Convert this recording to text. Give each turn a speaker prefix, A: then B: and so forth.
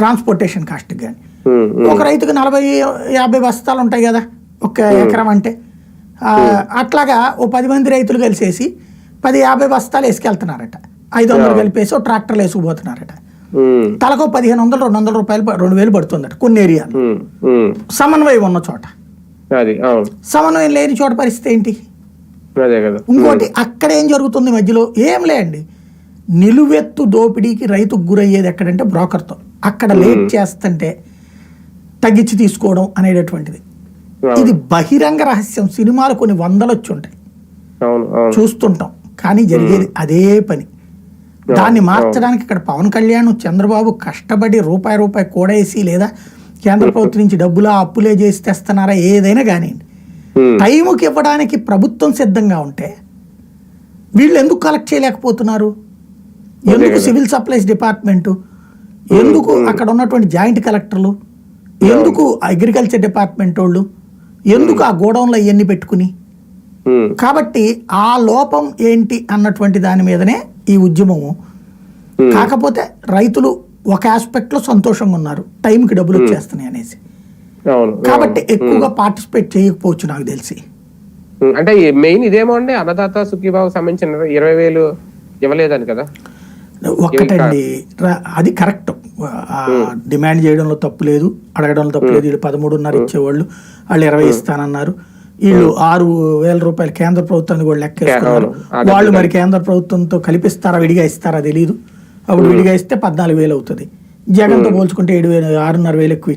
A: Transportation cost కానీ ఒక రైతుకు నలభై యాభై బస్తాలు ఉంటాయి కదా ఒక ఎకరం అంటే. అట్లాగా ఓ పది మంది రైతులు కలిసేసి పది యాభై బస్తాలు వేసుకెళ్తున్నారట. ఐదు వందలు కలిపేసి ఓ ట్రాక్టర్లు వేసుకుపోతున్నారట. తలకు పదిహేను వందలు రెండు వందల రూపాయలు రెండు వేలు పడుతుందట కొన్ని ఏరియాలు. సమన్వయం ఉన్న చోట. సమన్వయం లేని చోట పరిస్థితి ఏంటి? ఇంకోటి అక్కడ ఏం జరుగుతుంది మధ్యలో? ఏం లేండి. నిలువెత్తు దోపిడీకి రైతుకు గురయ్యేది ఎక్కడంటే బ్రోకర్తో. అక్కడ లేట్ చేస్తుంటే తగ్గించి తీసుకోవడం అనేటటువంటిది. ఇది బహిరంగ రహస్యం. సినిమాలు కొన్ని వందలు వచ్చి ఉంటాయి చూస్తుంటాం. కానీ జరిగేది అదే పని. దాన్ని మార్చడానికి ఇక్కడ పవన్ కళ్యాణ్ చంద్రబాబు కష్టపడి రూపాయి రూపాయి కూడేసి లేదా కేంద్ర ప్రభుత్వం నుంచి డబ్బులా అప్పులే చేసి తెస్తున్నారా ఏదైనా కానివ్వండి.
B: ఉమ్,
A: టైంకి ఇవ్వడానికి ప్రభుత్వం సిద్ధంగా ఉంటే వీళ్ళు ఎందుకు కలెక్ట్ చేయలేకపోతున్నారు? ఎందుకు సివిల్ సప్లైస్ డిపార్ట్మెంటు ఎందుకు అక్కడ ఉన్నటువంటి జాయింట్ కలెక్టర్లు? ఎందుకు అగ్రికల్చర్ డిపార్ట్మెంట్ వాళ్ళు? ఎందుకు ఆ గోడౌన్లో ఇవన్నీ పెట్టుకుని? కాబట్టి ఆ లోపం ఏంటి అన్నటువంటి దాని మీదనే ఈ ఉద్యమము. కాకపోతే రైతులు ఒక ఆస్పెక్ట్లో సంతోషంగా ఉన్నారు. టైంకి డబ్బులు వచ్చేస్తున్నాయి అనేసి. కాబట్టి ఎక్కువగా పార్టిసిపేట్ చేయకపోవచ్చు నాకు తెలిసి.
B: అంటే మెయిన్ ఇదేమో అండి అన్నదాత సుఖీబాబు సంబంధించిన ఇరవై వేలు ఇవ్వలేదని కదా?
A: ఒక్కటండి అది కరెక్ట్. డిమాండ్ చేయడంలో తప్పు లేదు అడగడంలో తప్పు లేదు వీళ్ళు పదమూడున్నర ఇచ్చేవాళ్ళు వాళ్ళు ఇరవై ఇస్తానన్నారు. వీళ్ళు ఆరు వేల రూపాయలు కేంద్ర ప్రభుత్వాన్ని కూడా లెక్కేసుకున్నారు. వాళ్ళు మరి కేంద్ర ప్రభుత్వంతో కలిపిస్తారా విడిగా ఇస్తారా తెలియదు అప్పుడు విడిగా ఇస్తే పద్నాలుగు వేలు అవుతుంది. జగన్తో పోల్చుకుంటే ఏడు వేలు ఆరున్నర వేలు ఎక్కువ